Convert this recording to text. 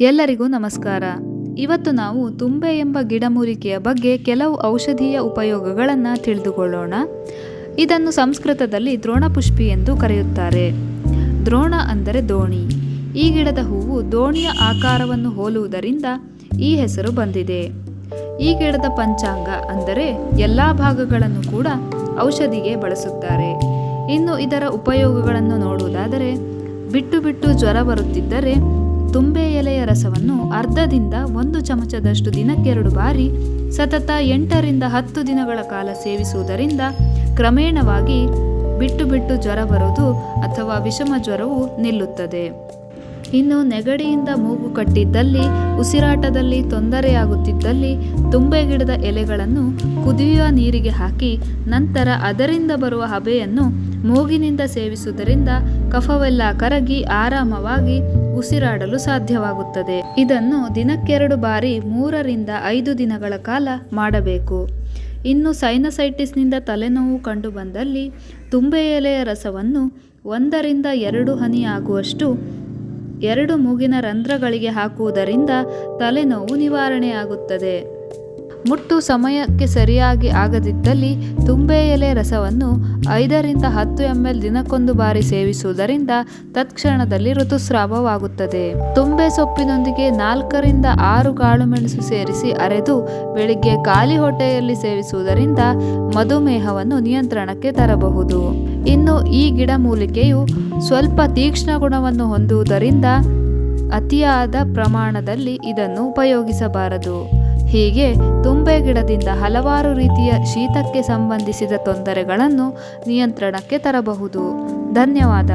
ಎಲ್ಲರಿಗೂ ನಮಸ್ಕಾರ. ಇವತ್ತು ನಾವು ತುಂಬೆ ಎಂಬ ಗಿಡಮೂಲಿಕೆಯ ಬಗ್ಗೆ ಕೆಲವು ಔಷಧೀಯ ಉಪಯೋಗಗಳನ್ನು ತಿಳಿದುಕೊಳ್ಳೋಣ. ಇದನ್ನು ಸಂಸ್ಕೃತದಲ್ಲಿ ದ್ರೋಣಪುಷ್ಪಿ ಎಂದು ಕರೆಯುತ್ತಾರೆ. ದ್ರೋಣ ಅಂದರೆ ದೋಣಿ. ಈ ಗಿಡದ ಹೂವು ದೋಣಿಯ ಆಕಾರವನ್ನು ಹೋಲುವುದರಿಂದ ಈ ಹೆಸರು ಬಂದಿದೆ. ಈ ಗಿಡದ ಪಂಚಾಂಗ ಅಂದರೆ ಎಲ್ಲ ಭಾಗಗಳನ್ನು ಕೂಡ ಔಷಧಿಗೆ ಬಳಸುತ್ತಾರೆ. ಇನ್ನು ಇದರ ಉಪಯೋಗಗಳನ್ನು ನೋಡುವುದಾದರೆ, ಬಿಟ್ಟು ಬಿಟ್ಟು ಜ್ವರ ಬರುತ್ತಿದ್ದರೆ ತುಂಬೆ ಎಲೆಯ ರಸವನ್ನು ಅರ್ಧದಿಂದ ಒಂದು ಚಮಚದಷ್ಟು ದಿನಕ್ಕೆರಡು ಬಾರಿ, ಸತತ ಎಂಟರಿಂದ ಹತ್ತು ದಿನಗಳ ಕಾಲ ಸೇವಿಸುವುದರಿಂದ ಕ್ರಮೇಣವಾಗಿ ಬಿಟ್ಟು ಬಿಟ್ಟು ಜ್ವರ ಬರುವುದು ಅಥವಾ ವಿಷಮ ಜ್ವರವು ನಿಲ್ಲುತ್ತದೆ. ಇನ್ನು ನೆಗಡಿಯಿಂದ ಮೂಗು ಕಟ್ಟಿದ್ದಲ್ಲಿ, ಉಸಿರಾಟದಲ್ಲಿ ತೊಂದರೆಯಾಗುತ್ತಿದ್ದಲ್ಲಿ ತುಂಬೆ ಗಿಡದ ಎಲೆಗಳನ್ನು ಕುದಿಯುವ ನೀರಿಗೆ ಹಾಕಿ, ನಂತರ ಅದರಿಂದ ಬರುವ ಹಬೆಯನ್ನು ಮೂಗಿನಿಂದ ಸೇವಿಸುವುದರಿಂದ ಕಫವೆಲ್ಲ ಕರಗಿ ಆರಾಮವಾಗಿ ಉಸಿರಾಡಲು ಸಾಧ್ಯವಾಗುತ್ತದೆ. ಇದನ್ನು ದಿನಕ್ಕೆರಡು ಬಾರಿ ಮೂರರಿಂದ ಐದು ದಿನಗಳ ಕಾಲ ಮಾಡಬೇಕು. ಇನ್ನು ಸೈನಸೈಟಿಸ್ನಿಂದ ತಲೆನೋವು ಕಂಡುಬಂದಲ್ಲಿ ತುಂಬೆ ಎಲೆಯ ರಸವನ್ನು ಒಂದರಿಂದ ಎರಡು ಹನಿ ಆಗುವಷ್ಟು ಎರಡು ಮೂಗಿನ ರಂಧ್ರಗಳಿಗೆ ಹಾಕುವುದರಿಂದ ತಲೆನೋವು ನಿವಾರಣೆಯಾಗುತ್ತದೆ. ಮುಟ್ಟು ಸಮಯಕ್ಕೆ ಸರಿಯಾಗಿ ಆಗದಿದ್ದಲ್ಲಿ ತುಂಬೆ ಎಲೆ ರಸವನ್ನು ಐದರಿಂದ ಹತ್ತು ಎಂ ಎಲ್ ದಿನಕ್ಕೊಂದು ಬಾರಿ ಸೇವಿಸುವುದರಿಂದ ತತ್ಕ್ಷಣದಲ್ಲಿ ಋತುಸ್ರಾವವಾಗುತ್ತದೆ. ತುಂಬೆ ಸೊಪ್ಪಿನೊಂದಿಗೆ ನಾಲ್ಕರಿಂದ ಆರು ಕಾಳುಮೆಣಸು ಸೇರಿಸಿ ಅರೆದು ಬೆಳಿಗ್ಗೆ ಖಾಲಿ ಹೊಟ್ಟೆಯಲ್ಲಿ ಸೇವಿಸುವುದರಿಂದ ಮಧುಮೇಹವನ್ನು ನಿಯಂತ್ರಣಕ್ಕೆ ತರಬಹುದು. ಇನ್ನು ಈ ಗಿಡಮೂಲಿಕೆಯು ಸ್ವಲ್ಪ ತೀಕ್ಷ್ಣ ಗುಣವನ್ನು ಹೊಂದುವುದರಿಂದ ಅತಿಯಾದ ಪ್ರಮಾಣದಲ್ಲಿ ಇದನ್ನು ಉಪಯೋಗಿಸಬಾರದು. ಹೀಗೆ ತುಂಬೆ ಗಿಡದಿಂದ ಹಲವಾರು ರೀತಿಯ ಶೀತಕ್ಕೆ ಸಂಬಂಧಿಸಿದ ತೊಂದರೆಗಳನ್ನು ನಿಯಂತ್ರಣಕ್ಕೆ ತರಬಹುದು. ಧನ್ಯವಾದ.